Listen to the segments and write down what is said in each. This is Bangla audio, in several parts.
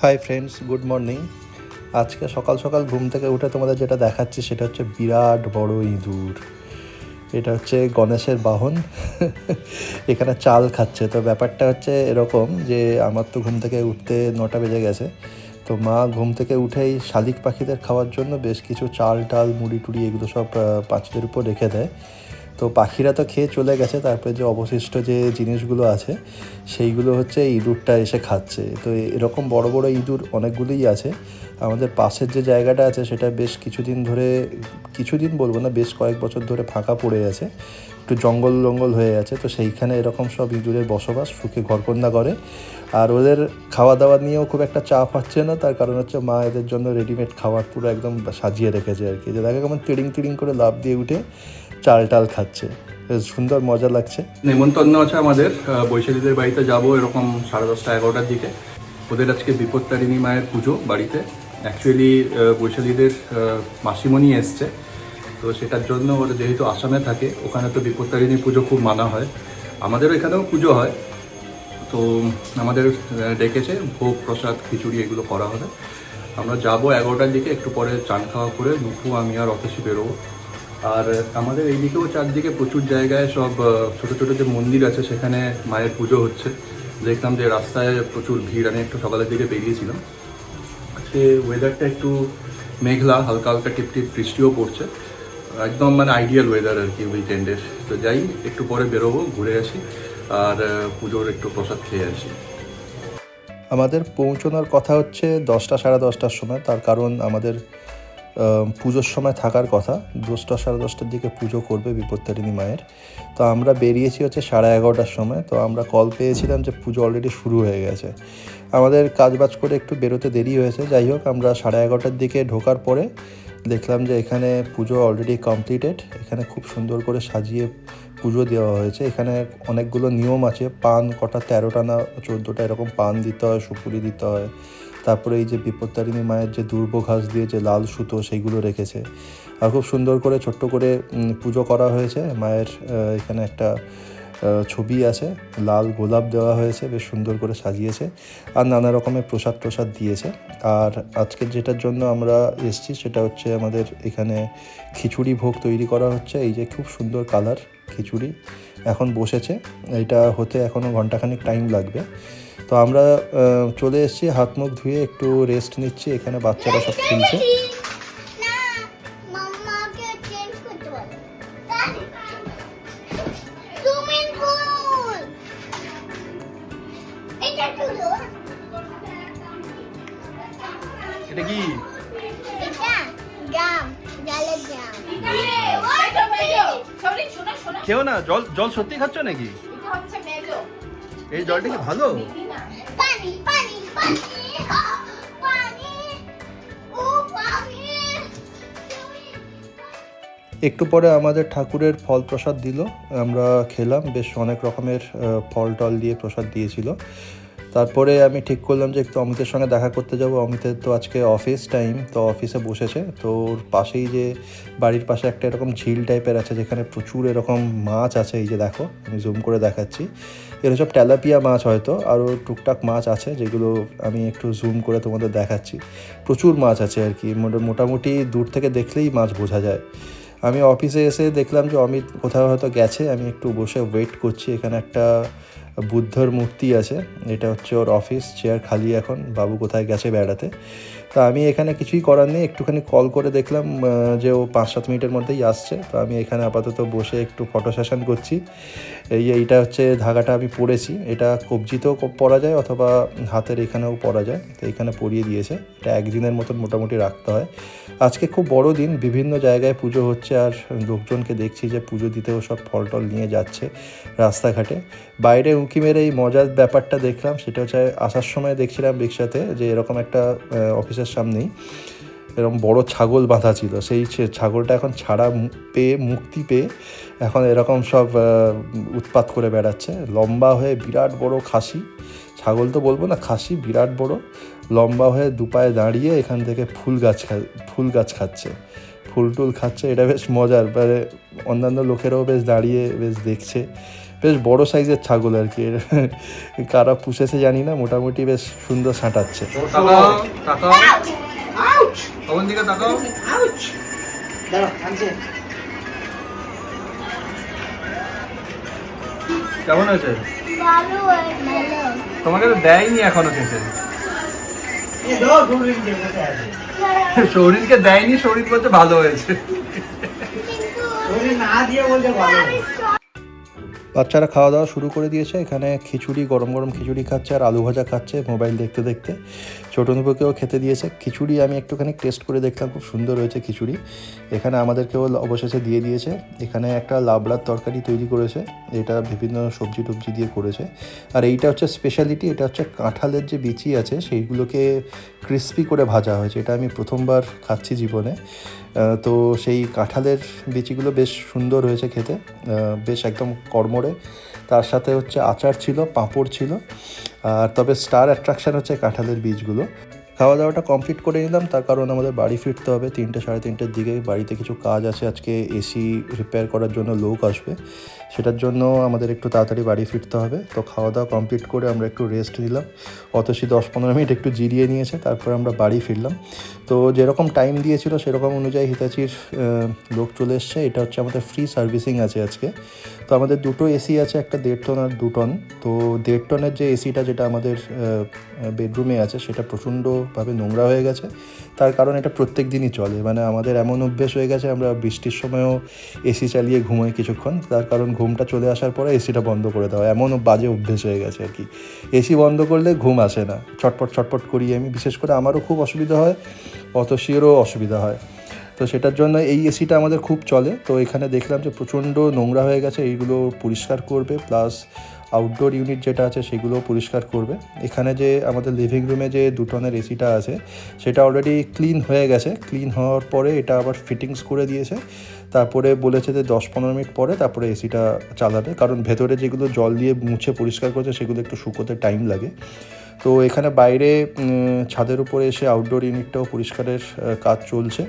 হাই ফ্রেন্ডস গুড মর্নিং আজকে সকাল সকাল ঘুম থেকে উঠে তোমাদের যেটা দেখাচ্ছি সেটা হচ্ছে বিরাট বড় ইঁদুর। এটা হচ্ছে গণেশের বাহন। এখানে চাল খাচ্ছে। তো ব্যাপারটা হচ্ছে এরকম যে আমার তো ঘুম থেকে উঠতে নটা বেজে গেছে। তো মা ঘুম থেকে উঠেই শালিক পাখিদের খাওয়ার জন্য বেশ কিছু চাল টাল মুড়ি টুড়ি এগুলো সব আহ, পাঁচিলের উপর রেখে দেয়। তো পাখিরা তো খেয়ে চলে গেছে, তারপরে যে অবশিষ্ট যে জিনিসগুলো আছে, সেইগুলো হচ্ছে ইঁদুরটা এসে খাচ্ছে। তো এরকম বড় বড় ইঁদুর অনেকগুলোই আছে। আমাদের পাশের যে জায়গাটা আছে, সেটা বেশ কিছুদিন ধরে, কিছুদিন বলব না, বেশ কয়েক বছর ধরে ফাঁকা পড়ে আছে, একটু জঙ্গল জঙ্গল হয়ে আছে। তো সেইখানে এরকম সব ইঁদুরের বসবাস, সুখে ঘরকন্যা করে। আর ওদের খাওয়া দাওয়া নিয়েও খুব একটা চাপ হচ্ছে না, তার কারণ হচ্ছে মা এদের জন্য রেডিমেড খাবার পুরো একদম সাজিয়ে রেখেছে আর কি। যে দেখা কেমন তিড়িং তিড়িং করে লাভ দিয়ে উঠে চাল টাল খাচ্ছে সুন্দর মজা লাগছে। নেমন্তন্ন আছে আমাদের। বৈশালীদের বাড়িতে যাব এরকম সাড়ে দশটা এগারোটার দিকে। ওদের আজকে বিপত্তারিণী মায়ের পুজো বাড়িতে। অ্যাকচুয়ালি বৈশালীদের মাসিমণি এসছে। তো সেটার জন্য ওরা যেহেতু আসামে থাকে, ওখানে তো বিপত্তারিণী পুজো খুব মানা হয়। আমাদের এখানেও পুজো হয়। তো আমাদের ডেকেছে, ভোগ প্রসাদ, খিচুড়ি এগুলো করা হবে। আমরা যাব এগারোটার দিকে, একটু পরে চান খাওয়া করে, নুপু, আমি আর অফিসে বেরোবো। আর আমাদের এইদিকেও চারদিকে প্রচুর জায়গায় সব ছোট ছোট যে মন্দির আছে সেখানে মায়ের পুজো হচ্ছে। দেখলাম যে রাস্তায় প্রচুর ভিড়, আমি একটু সকালের দিকে বেরিয়েছিলাম। আজকে ওয়েদারটা একটু মেঘলা, হালকা হালকা টিপ টিপ বৃষ্টিও পড়ছে। একদম মানে আইডিয়াল ওয়েদার আর কি উইকেন্ডের তো যাই, একটু পরে বেরোবো, ঘুরে আসি, আর পুজোর একটু প্রসাদ খেয়ে আসি। আমাদের পৌঁছানোর কথা হচ্ছে দশটা সাড়ে দশটার সময়। তার কারণ আমাদের পুজোর সময় থাকার কথা দশটা সাড়ে দশটার দিকে পুজো করবে বিপত্তারিণী মায়ের। তো আমরা বেরিয়েছি হচ্ছে সাড়ে এগারোটার সময়, তো আমরা কল পেয়েছিলাম যে পুজো অলরেডি শুরু হয়ে গেছে। আমাদের কাজবাজ করে একটু বেরোতে দেরি হয়েছে, যাই হোক, আমরা সাড়ে এগারোটার দিকে ঢোকার পরে দেখলাম যে এখানে পুজো অলরেডি কমপ্লিটেড এখানে খুব সুন্দর করে সাজিয়ে পুজো দেওয়া হয়েছে। এখানে অনেকগুলো নিয়ম আছে, পান কটা তেরোটা না চোদ্দোটা এরকম পান দিতে হয়, সুপুরি দিতে হয় তারপরে এই যে বিপত্তারিণী মায়ের যে দুর্ব ঘাস দিয়ে যে লাল সুতো সেইগুলো রেখেছে। আর খুব সুন্দর করে, ছোট্ট করে পুজো করা হয়েছে। মায়ের এখানে একটা ছবি আছে। লাল গোলাপ দেওয়া হয়েছে, বেশ সুন্দর করে সাজিয়েছে। আর নানা রকমের প্রসাদ প্রসাদ দিয়েছে। আর আজকের যেটার জন্য আমরা এসছি, সেটা হচ্ছে আমাদের এখানে খিচুড়ি ভোগ তৈরি করা হচ্ছে। এই যে খুব সুন্দর কালার খিচুড়ি এখন বসেছে। এটা হতে এখনও ঘন্টাখানিক টাইম লাগবে। তো আমরা আহ, চলে এসেছি হাত মুখ ধুয়ে একটু রেস্ট নিচ্ছি এখানে বাচ্চারা সব খেলছে। এটা কি? না জল জল সত্যি খাচ্ছ নাকি? এই জলটা কি ভালো? একটু পরে আমাদের ঠাকুরের ফল প্রসাদ দিল, আমরা খেলাম, বেশ অনেক রকমের ফল টল দিয়ে প্রসাদ দিয়েছিল। তারপরে আমি ঠিক করলাম যে একটু অমিতের সঙ্গে দেখা করতে যাব। অমিতের তো আজকে অফিস টাইম তো অফিসে বসেছে। তো ওর পাশেই যে বাড়ির পাশে একটা এরকম ঝিল টাইপের আছে, যেখানে প্রচুর এরকম মাছ আছে, এই যে দেখো, আমি জুম করে দেখাচ্ছি। এগুলো সব তেলাপিয়া মাছ হয়তো, আরও টুকটাক মাছ আছে, যেগুলো আমি একটু জুম করে তোমাদের দেখাচ্ছি। প্রচুর মাছ আছে আর কি, মোটা- মোটামুটি দূর থেকে দেখলেই মাছ বোঝা যায়। আমি অফিসে এসে দেখলাম যে অমিত কোথাও হয়তো গেছে, আমি একটু বসে ওয়েট করছি। এখানে একটা বুদ্ধর মূর্তি আছে। এটা হচ্ছে ওর অফিস চেয়ার খালি এখন, বাবু কোথায় গেছে বেড়াতে। তা আমি এখানে কিছুই করার নেই, একটুখানি কল করে দেখলাম যে ও পাঁচ সাত মিনিটের মধ্যেই আসছে। তো আমি এখানে আপাতত বসে একটু ফটো সেশন করছি। এই এইটা হচ্ছে ধাগাটা আমি পরেছি এটা কবজিতেও পরা যায় অথবা হাতের এখানেও পরা যায়। তো এখানে পরিয়ে দিয়েছে। এটা একদিনের মতন মোটামুটি রাখতে হয়। আজকে খুব বড় দিন, বিভিন্ন জায়গায় পুজো হচ্ছে আর লোকজনকে দেখছি যে পুজো দিতেও সব ফল টল নিয়ে যাচ্ছে রাস্তাঘাটে। বাইরে উঁকি এই মজার ব্যাপারটা দেখলাম, সেটা হচ্ছে আসার সময় দেখছিলাম রিক্সাতে যে এরকম একটা অফিসের সামনেই এরকম বড় ছাগল বাঁধা ছিল। সেই ছাগলটা এখন ছাড়া পেয়ে, মুক্তি পেয়ে এখন এরকম সব উৎপাত করে বেড়াচ্ছে। লম্বা হয়ে বিরাট বড় খাসি। ছাগল তো বলব না, খাসি বিরাট বড়। লম্বা হয়ে দুপায়ে দাঁড়িয়ে এখান থেকে ফুল গাছ খা, ফুল গাছ খাচ্ছে। ফুল টুল খাচ্ছে, এটা বেশ মজার। মানে অন্যান্য লোকেরাও বেশ দাঁড়িয়ে বেশ দেখছে। বেশ বড় সাইজের ছাগল আর কি। কারা পুষেছে জানি না মোটামুটি বেশ সুন্দর সাঁটাচ্ছে। কেমন হয়েছে? তোমাকে তো দেয়নি এখনও খেতে। শরীরকে দেয়নি শরীর বলতে ভালো হয়েছে। না দিয়ে বলতে ভালো বাচ্চারা খাওয়া দাওয়া শুরু করে দিয়েছে। এখানে খিচুড়ি, গরম গরম খিচুড়ি খাচ্ছে আর আলু ভাজা খাচ্ছে মোবাইল দেখতে দেখতে। ছোটো নুপুকেও খেতে দিয়েছে। খিচুড়ি আমি একটুখানি টেস্ট করে দেখলাম, খুব সুন্দর হয়েছে খিচুড়ি। এখানে আমাদেরকেও অবশেষে দিয়ে দিয়েছে। এখানে একটা লাবড়ার তরকারি তৈরি করেছে। এটা বিভিন্ন সবজি টবজি দিয়ে করেছে। আর এইটা হচ্ছে স্পেশালিটি এটা হচ্ছে কাঁঠালের যে বিচি আছে, সেইগুলোকে ক্রিস্পি করে ভাজা হয়েছে। এটা আমি প্রথমবার খাচ্ছি জীবনে। তো সেই কাঁঠালের বিচিগুলো বেশ সুন্দর হয়েছে খেতে বেশ একদম কর্মরে তার সাথে হচ্ছে আচার ছিল, পাঁপড় ছিল, আর তবে স্টার অ্যাট্রাকশান হচ্ছে কাঁঠালের বীজগুলো। খাওয়া দাওয়াটা কমপ্লিট করে নিলাম, তার কারণ আমাদের বাড়ি ফিরতে হবে, তিনটে সাড়ে তিনটের দিকে, বাড়িতে কিছু কাজ আছে, আজকে এসি রিপেয়ার করার জন্য লোক আসবে। সেটার জন্য আমাদের একটু তাড়াতাড়ি বাড়ি ফিরতে হবে। তো খাওয়া দাওয়া কমপ্লিট করে আমরা একটু রেস্ট নিলাম। অতসী দশ পনেরো মিনিট একটু জিরিয়ে নিয়েছে, তারপরে আমরা বাড়ি ফিরলাম। তো যেরকম টাইম দিয়েছিল, সেরকম অনুযায়ী হিতাচির লোক চলে এসছে। এটা হচ্ছে আমাদের ফ্রি সার্ভিসিং আছে আজকে। তো আমাদের দুটো এসি আছে, একটা দেড় টন আর দু টন তো দেড় টনের যে এসিটা যেটা আমাদের বেডরুমে আছে, সেটা প্রচণ্ডভাবে নোংরা হয়ে গেছে। তার কারণ এটা প্রত্যেক দিনই চলে। মানে আমাদের এমন অভ্যেস হয়ে গেছে, আমরা বৃষ্টির সময়ও এসি চালিয়ে ঘুমোই কিছুক্ষণ। তার কারণ ঘুমটা চলে আসার পরে এসিটা বন্ধ করে দেওয়া এমন বাজে অভ্যেস হয়ে গেছে আর কি। এসি বন্ধ করলে ঘুম আসে না। ছটপট ছটপট করি আমি, বিশেষ করে আমারও খুব অসুবিধা হয় অতসীরও অসুবিধা হয়। তো সেটার জন্য এই এসিটা আমাদের খুব চলে। তো এখানে দেখলাম যে প্রচণ্ড নোংরা হয়ে গেছে, এইগুলো পরিষ্কার করবে, প্লাস আউটডোর ইউনিট যেটা আছে সেগুলো পরিষ্কার করবে। এখানে যে আমাদের লিভিং রুমে যে দু টনের এসিটা আছে, সেটা অলরেডি ক্লিন হয়ে গেছে। ক্লিন হওয়ার পরে এটা আবার ফিটিংস করে দিয়েছে। তারপরে বলেছে যে দশ পনেরো মিনিট পরে তারপরে এসিটা চালাবে। কারণ ভেতরে যেগুলো জল দিয়ে মুছে পরিষ্কার করছে, সেগুলো একটু শুকোতে টাইম লাগে। তো এখানে বাইরে ছাদের উপরে এসে আউটডোর ইউনিটটাও পরিষ্কারের কাজ চলছে।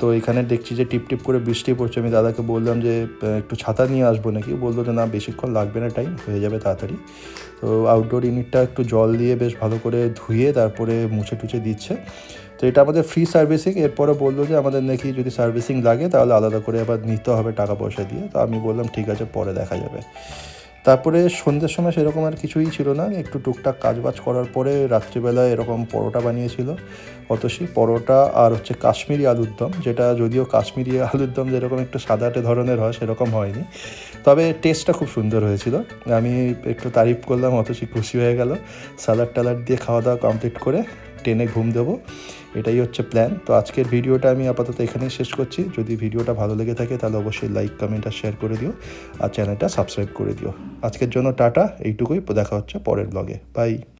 তো এখানে দেখছি যে টিপ টিপ করে বৃষ্টি পড়ছে। আমি দাদাকে বললাম যে একটু ছাতা নিয়ে আসব নাকি? বলল যে, না, বেশিক্ষণ লাগবে না টাইম হয়ে যাবে তাড়াতাড়ি। তো আউটডোর ইউনিটটা একটু জল দিয়ে বেশ ভালো করে ধুয়ে তারপরে মুছে টুছে দিচ্ছে। তো এটা আমাদের ফ্রি সার্ভিসিং এরপরে বলল যে আমাদের নাকি যদি সার্ভিসিং লাগে, তাহলে আলাদা করে আবার নিতে হবে টাকা পয়সা দিয়ে। তো আমি বললাম, ঠিক আছে, পরে দেখা যাবে। তারপরে সন্ধ্যের সময় সেরকম আর কিছুই ছিল না। একটু টুকটাক কাজবাজ করার পরে রাত্রিবেলায় এরকম পরোটা বানিয়েছিল অতসী। পরোটা আর হচ্ছে কাশ্মীরি আলুর দম, যেটা যদিও কাশ্মীরি আলুর দম যেরকম একটু সাদাটে ধরনের হয়, সেরকম হয়নি। তবে টেস্টটা খুব সুন্দর হয়েছিল। আমি একটু তারিফ করলাম, অতসী খুশি হয়ে গেল। সালাড টালাড দিয়ে খাওয়া দাওয়া কমপ্লিট করে টেনে ঘুম দেবো। এটাই হচ্ছে প্ল্যান তো আজকের ভিডিওটা আমি আপাতত এখানেই শেষ করছি। যদি ভিডিওটা ভালো লেগে থাকে, তাহলে অবশ্যই লাইক কমেন্ট আর শেয়ার করে দিও। আর চ্যানেলটা সাবস্ক্রাইব করে দিও। আজকের জন্য টাটা, এইটুকুই। দেখা হচ্ছে পরের ব্লগে বাই